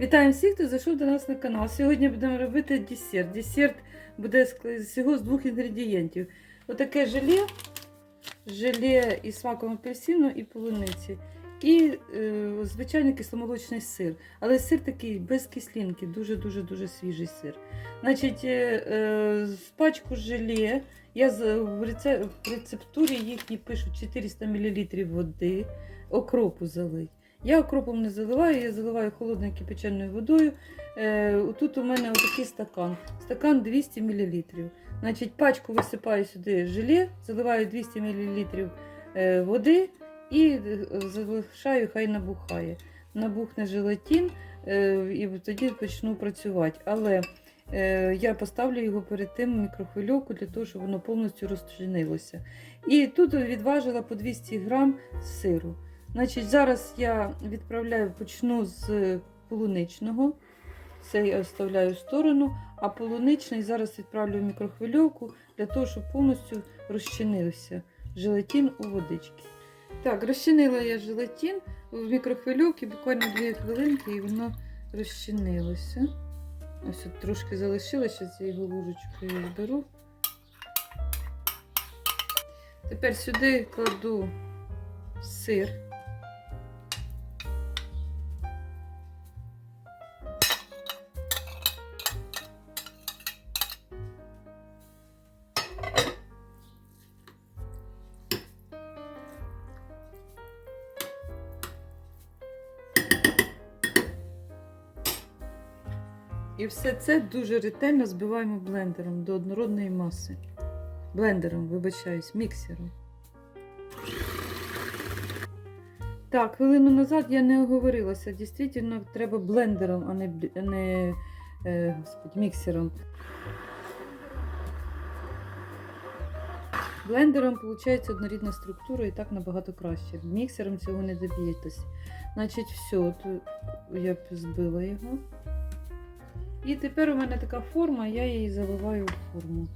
Вітаємо всіх, хто зайшов до нас на канал. Сьогодні будемо робити десерт. Десерт буде всього з двох інгредієнтів. Отаке желе, желе із смаком апельсину і полуниці. І е, звичайний кисломолочний сир. Але сир такий без кислинки, дуже-дуже дуже свіжий сир. Значить, е, е, пачку желе я в, реце- в рецептурі їхній пишуть 400 мл води, окропу залить. Я окропом не заливаю, я заливаю холодною кипяченою водою. Е, тут у мене отакий стакан. Стакан 200 мл. Значить, пачку висипаю сюди желе, заливаю 200 мл е, води і е, залишаю, хай набухає. Набухне желатин е, і тоді почну працювати. Але я поставлю його перед тим мікрохвильовку для того, щоб воно повністю розчинилося. І тут відважила по 200 грам сиру. Значить, зараз я відправляю, почну з полуничного. Це я оставляю в сторону, а полуничний зараз відправлю в мікрохвильовку для того, щоб повністю розчинився желатин у водичці. Так, розчинила я желатин в мікрохвильовці буквально 2 хвилинки і воно розчинилося. Ось тут трошки залишилося, я його ложечкою зберу. Тепер сюди кладу сир. І все це дуже ретельно збиваємо блендером до однородної маси. Блендером, вибачаюсь, міксером. Так, хвилину назад я не оговорилася. Дійсно, треба блендером, а не, не е, господи, міксером. Блендером виходить однорідна структура і так набагато краще. Міксером цього не доб'єтесь. Значить, все, от я збила його. І тепер у мене така форма, я її заливаю в форму.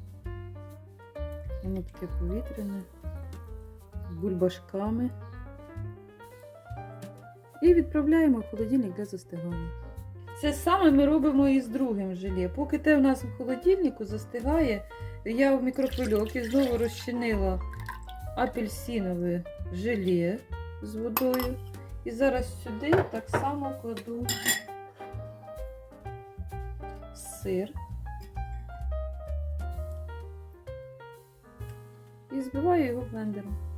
Воно таке повітряне, з бульбашками. І відправляємо в холодильник для застигання. Це саме ми робимо і з другим желе. Поки те у нас в холодильнику застигає, я в мікрохвильовці знову розчинила апельсинове желе з водою. І зараз сюди так само кладу сир. І збиваю його блендером.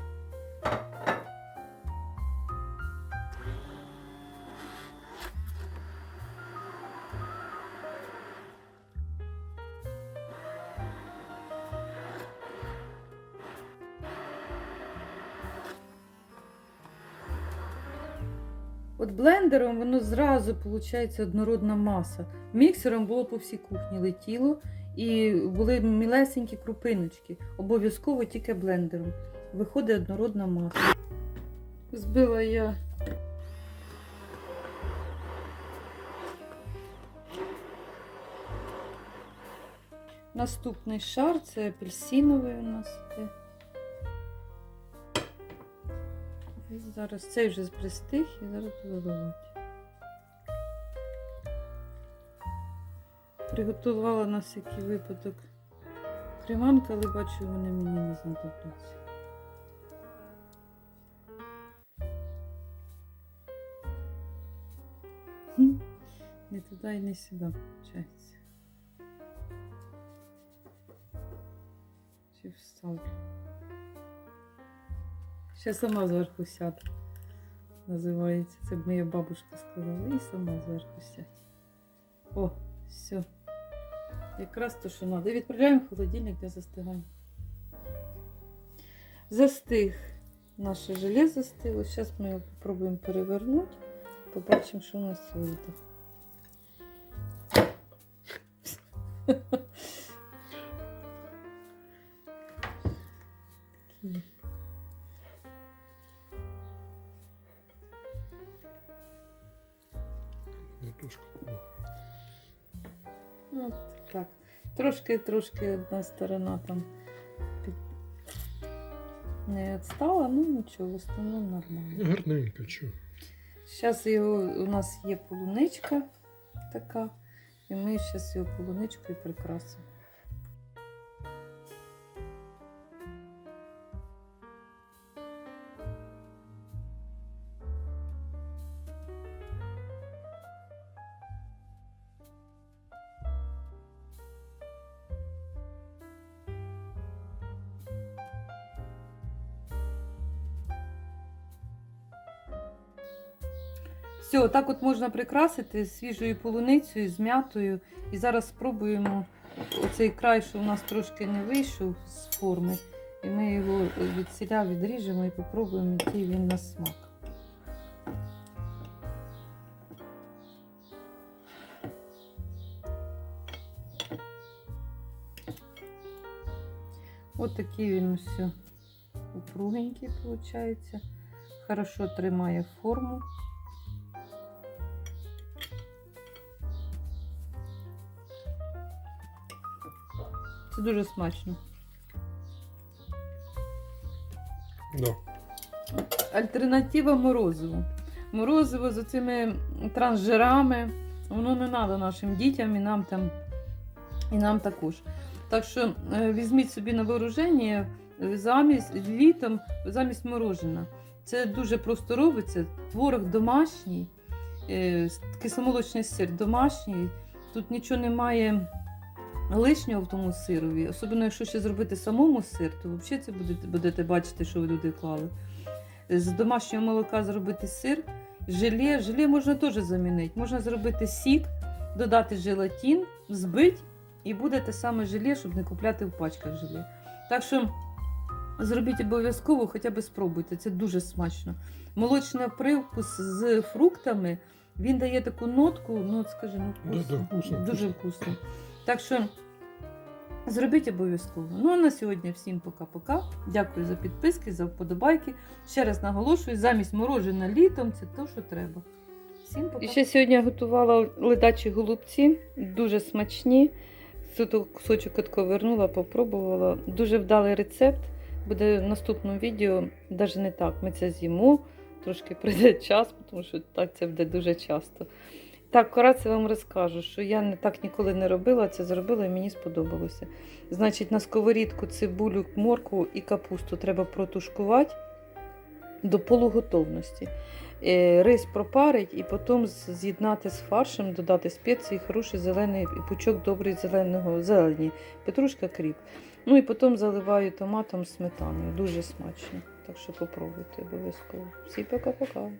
От блендером воно зразу виходить однородна маса. Міксером було по всій кухні летіло і були мілесенькі крупиночки. Обов'язково тільки блендером. Виходить однородна маса. Збила я. Наступний шар це апельсиновий у нас І зараз цей вже пристиг і зараз буду виливати. Приготувала на всякий випадок креманка, але бачу, вони мені не знадобляться. Не туди і не сюди, виходить. Чи вставлю? Ще сама зверху сяду. Називається. Це б моя бабушка сказала. І сама зверху сядь. О, все. Якраз то, що треба. І відправляємо в холодильник для застигання. Застиг. Наше желе застило. Зараз ми його спробуємо перевернути. Побачимо, що у нас вийде. Ну, так. Трошки, трошки одна сторона там під... не відстала, ну нічого, в основному нормально. Гарненько, чого. Зараз його у нас є полуничка. така. І ми зараз його полуничкою прикрасимо. Все, так от можна прикрасити свіжою полуницею, з м'ятою. І зараз спробуємо оцей край, що у нас трошки не вийшов з форми. І ми його від селя відріжемо і попробуємо, який він на смак. От такий він все упругенький, виходить. Хорошо тримає форму. Це дуже смачно. Да. Альтернатива морозиву. Морозиво з цими трансжирами, воно не треба нашим дітям і нам там, і нам також. Так що е, візьміть собі на вооруження е, замість літом, замість морожена. Це дуже просто робиться. Творог домашній, е, кисломолочний сир домашній. Тут нічого немає лишнього в тому сирові. Особливо, якщо ще зробити самому сир, то взагалі це будете, будете бачити, що ви туди клали. З домашнього молока зробити сир, желе. Желе можна теж замінити. Можна зробити сік, додати желатин, збити, і буде те саме желе, щоб не купляти в пачках желе. Так що зробіть обов'язково, хоча б спробуйте. Це дуже смачно. Молочний привкус з фруктами. Він дає таку нотку, ну скажи, ну Да, вкусно. да, вкусно, дуже вкусно. Так що зробіть обов'язково. Ну а на сьогодні всім пока-пока. Дякую за підписки, за вподобайки. Ще раз наголошую, замість морожена літом це то, що треба. Всім пока. І ще сьогодні я готувала ледачі голубці, дуже смачні. Суто кусочок вернула, попробувала. Дуже вдалий рецепт. Буде в наступному відео, навіть не так. Ми це з'їмо. Трошки прийде час, тому що так це буде дуже часто. Так, вкратце вам розкажу, що я не так ніколи не робила, це зробила і мені сподобалося. Значить, на сковорідку цибулю, моркву і капусту треба протушкувати до полуготовності. Е, Рис пропарить і потім з'єднати з фаршем, додати спеції, хороший зелений пучок добрий зеленого зелені, петрушка кріп. Ну і потім заливаю томатом сметаною. Дуже смачно. Так що попробуйте обов'язково. Всі пока-пока.